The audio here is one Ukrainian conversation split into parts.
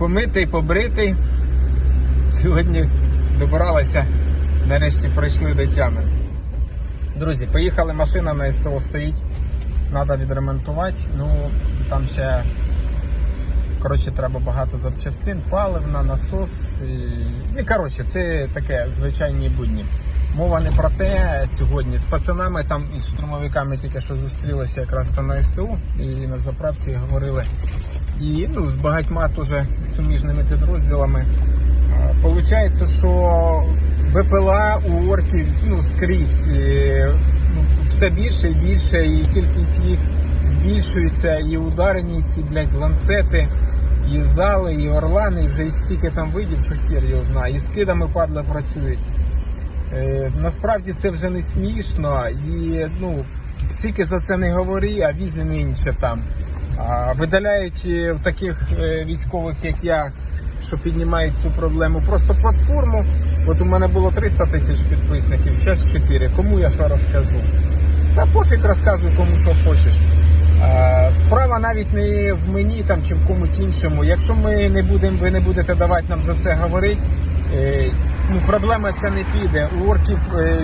помитий, побритий. Сьогодні добиралися, нарешті прийшли до тями. Друзі, поїхали, машина на СТО стоїть. Треба відремонтувати. Ну, там ще коротше, треба багато запчастин, паливна, насос. І... Ну, коротше, це таке звичайні будні. Мова не про те сьогодні. З пацанами там із штурмовиками тільки що зустрілися якраз там на СТО і на заправці говорили. І ну, з багатьма теж суміжними підрозділами. Получається, що БПЛА у орків ну, скрізь ну, все більше і більше, і кількість їх збільшується, і ударені ці, блядь, ланцети, і зали, і орлани, і вже їх стільки там видів, що хір його знає, і скидами падла працюють. Е, насправді це вже не смішно, і ну, стільки за це не говори, а візьми інше там. А, видаляють е, в таких е, військових, як я, що піднімають цю проблему, просто платформу. От у мене було 300 тисяч підписників, зараз 4. Кому я що розкажу? Та пофіг розказуй кому що хочеш. Справа навіть не в мені там чи в комусь іншому. Якщо ми не будемо, ви не будете давати нам за це говорити, е, ну проблема ця не піде. У орків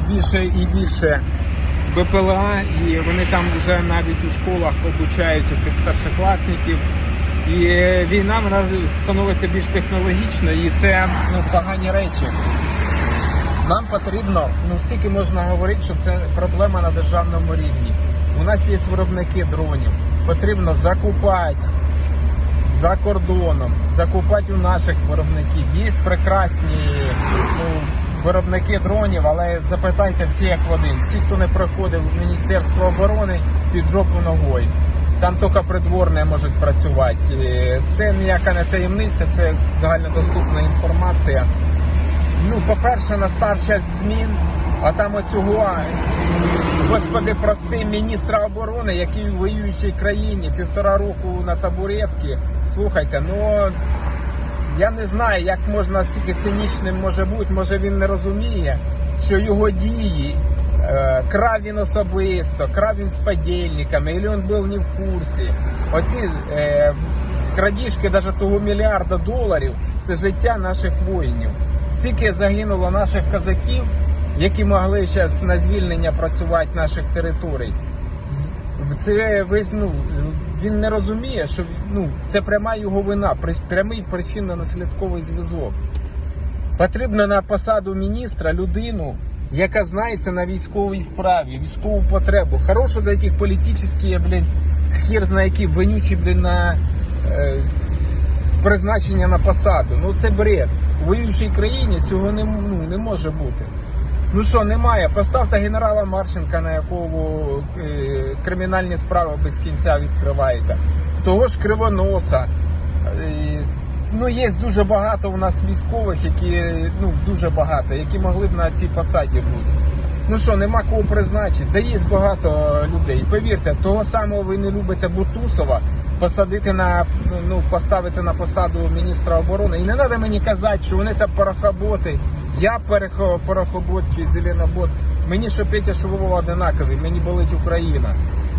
більше і більше БПЛА, і вони там вже навіть у школах обучають цих старшокласників. І війна вона становиться більш технологічною, і це ну, погані речі. Нам потрібно, ну скільки можна говорити, що це проблема на державному рівні. У нас є виробники дронів. Потрібно закупати за кордоном, закупати у наших виробників. Є прекрасні ну, виробники дронів, але запитайте всі як в один. Всі, хто не проходив в Міністерство оборони під жопу ногою. Там тільки придворні можуть працювати. Це ніяка не таємниця, це загальнодоступна інформація. Ну, по-перше, настав час змін, а там оцього, господи, прости, міністра оборони, який в воюючій країні півтора року на табуретці. Слухайте, ну я не знаю, як можна скільки цинічним може бути. Може він не розуміє, що його дії е, крав він особисто, крав він з подільниками, і він був не в курсі. Оці е, крадіжки навіть того мільярда доларів це життя наших воїнів. Скільки загинуло наших козаків, які могли зараз на звільнення працювати наших територій. Це ви ну він не розуміє, що ну це пряма його вина, прямий причинно-наслідковий зв'язок. Потрібно на посаду міністра людину, яка знається на військовій справі, військову потребу. Хорошо до тих політичних, блін, хір зна які вонючі, блін, на е, призначення на посаду. Ну це бред. У воюючій країні цього не, ну, не може бути. Ну що, немає. Поставте генерала Марченка, на якого е, кримінальні справи без кінця відкриваєте. Того ж кривоноса. Е, ну, є дуже багато у нас військових, які ну дуже багато, які могли б на цій посаді бути. Ну що, нема кого призначити, да є багато людей. Повірте, того самого ви не любите Бутусова посадити на ну поставити на посаду міністра оборони. І не треба мені казати, що вони там порохоботи. Я порохобот чи зеленобот. Мені що Петя, що Вова одинакові, мені болить Україна.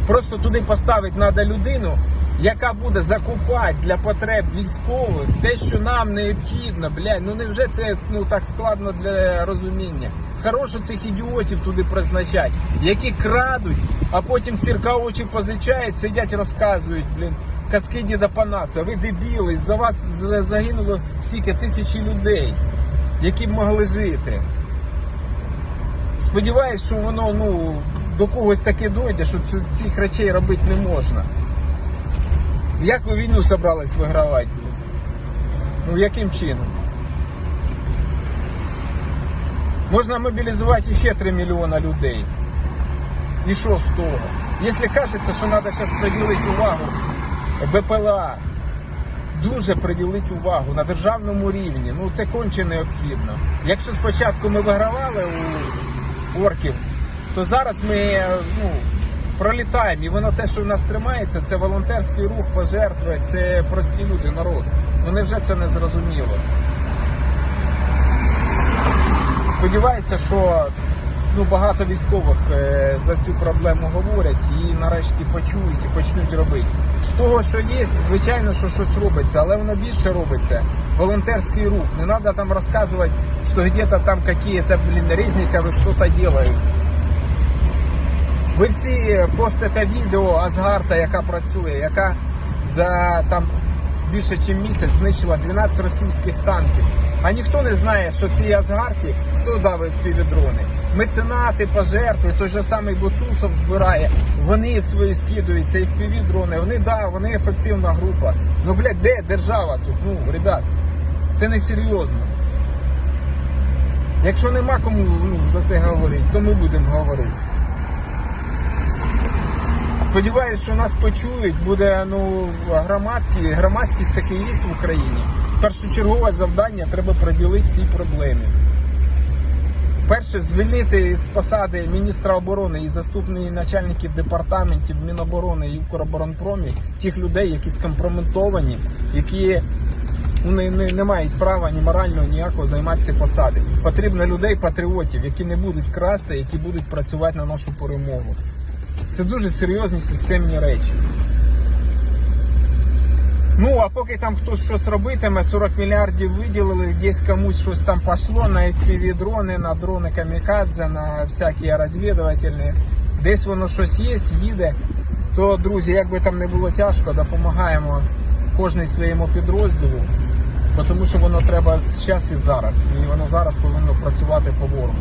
Просто туди поставити треба людину, яка буде закупати для потреб військових те, що нам необхідно. Блядь, ну невже це ну так складно для розуміння? Хорошо цих ідіотів туди призначать, які крадуть, а потім сірка очі позичають, сидять, розказують, блін. Казки діда Панаса, ви дебіли, за вас загинуло стільки тисячі людей, які б могли жити. Сподіваюсь, що воно ну, до когось таки дойде, що цих речей робити не можна. Як ви війну собрались вигравати? Ну яким чином? Можна мобілізувати ще 3 мільйона людей. І що з того? Якщо кажеться, що треба зараз приділити увагу БПЛА, дуже приділити увагу на державному рівні, ну це конче необхідно. Якщо спочатку ми вигравали у орків, то зараз ми ну, пролітаємо. І воно те, що в нас тримається, це волонтерський рух, пожертви, це прості люди, народ. Ну невже це не зрозуміло? Сподіваюся, що ну, багато військових е, за цю проблему говорять і нарешті почують і почнуть робити. З того, що є, звичайно, що щось робиться, але воно більше робиться. Волонтерський рух. Не треба там розказувати, що где-то там какие-то, блін, Резникови щось делают. Ви всі постите відео Азгарта, яка працює, яка за там більше ніж місяць знищила 12 російських танків. А ніхто не знає, що ці Азгарті хто давив півдрони. Меценати, пожертви, той же самий Бутусов збирає. Вони свої скидуються і в півдрони. Вони да, вони ефективна група. Ну блядь, де держава тут? Ну, ребят, це не серйозно. Якщо нема кому ну, за це говорити, то ми будемо говорити. Сподіваюсь, що нас почують, буде ну громадки, громадськість таки є в Україні. Першочергове завдання треба приділити цій проблемі. Перше, звільнити з посади міністра оборони і заступників начальників департаментів Міноборони і Укроборонпромі тих людей, які скомпрометовані, які ну, не, не, не мають права ні морального ніякого займатися посади. Потрібно людей патріотів, які не будуть красти, які будуть працювати на нашу перемогу. Це дуже серйозні системні речі. Ну, а поки там хтось щось робитиме, 40 мільярдів виділили, десь комусь щось там пішло на FPV дрони, на дрони камікадзе, на всякі розвідувальні. Десь воно щось є, їде. То, друзі, як би там не було тяжко, допомагаємо кожний своєму підрозділу, тому що воно треба зараз і зараз. І воно зараз повинно працювати по ворогу.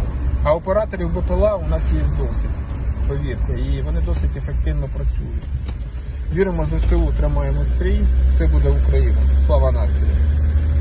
А операторів БПЛА у нас є досить, повірте, і вони досить ефективно працюють. Віримо ЗСУ, тримаємо стрій. Все буде Україна. Слава нації!